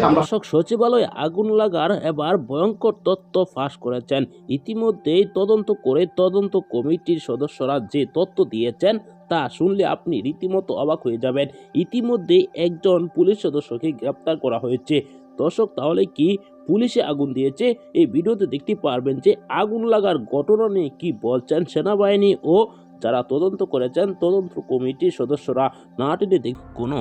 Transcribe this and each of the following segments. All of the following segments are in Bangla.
আমরা শাসক সচিবালয়ে আগুন লাগার এবার ভয়ঙ্কর তথ্য ফাঁস করেছেন। ইতিমধ্যেই তদন্ত করে তদন্ত কমিটির সদস্যরা যে তথ্য দিয়েছেন তা শুনলে আপনি রীতিমতো অবাক হয়ে যাবেন। ইতিমধ্যেই একজন পুলিশ সদস্যকে গ্রেপ্তার করা হয়েছে। দর্শক, তাহলে কি পুলিশে আগুন দিয়েছে? এই ভিডিওতে দেখতে পারবেন যে আগুন লাগার ঘটনা নিয়ে কি বলছেন সেনাবাহিনী ও যারা তদন্ত করেছেন তদন্ত কমিটির সদস্যরা না দেখ কোনো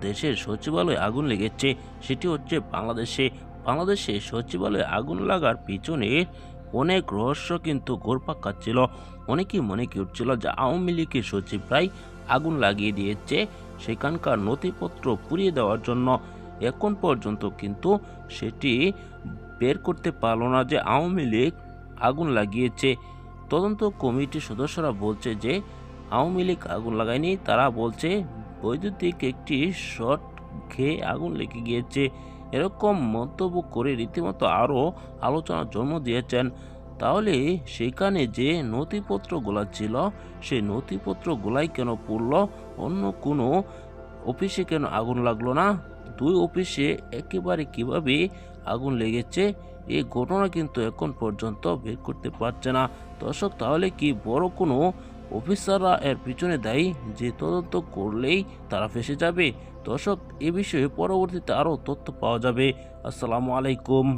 দেশের সচিবালয়ে আগুন লেগেছে, সেটি হচ্ছে বাংলাদেশে। বাংলাদেশে সচিবালয়ে আগুন লাগার পিছনে অনেক রহস্য কিন্তু ঘোরপাক খাচ্ছিল। অনেকেই মনে করছিল যে আওয়ামী লীগের সচিবরাই আগুন লাগিয়ে দিয়েছে, সেখানকার নথিপত্র পুড়িয়ে দেওয়ার জন্য। এখন পর্যন্ত কিন্তু সেটি বের করতে পারল না যে আওয়ামী লীগ আগুন লাগিয়েছে। তদন্ত কমিটির সদস্যরা বলছে যে আওয়ামী লীগ আগুন লাগায়নি, তারা বলছে বৈদ্যুতিক একটি শর্ট খেয়ে আগুন লেগে গিয়েছে। এরকম মন্তব্য করে রীতিমতো আরও আলোচনা জন্ম দিয়েছেন। তাহলে সেখানে যে নথিপত্রগুলো ছিল সেই নথিপত্রগুলাই কেন পড়ল? অন্য কোনো অফিসে কেন আগুন লাগল না? দুই অফিসে একেবারে কীভাবে আগুন লেগেছে। এই ঘটনা কিন্তু এখন পর্যন্ত বের করতে পারছে না। দর্শক, তাহলে কি বড় কোনো অফিসাররা এর পিছনে দায়ী? যে তদন্ত করলেই তারা ফেসে যাবে। দর্শক, এ বিষয়ে পরবর্তীতে আরও তথ্য পাওয়া যাবে। আসসালামু আলাইকুম।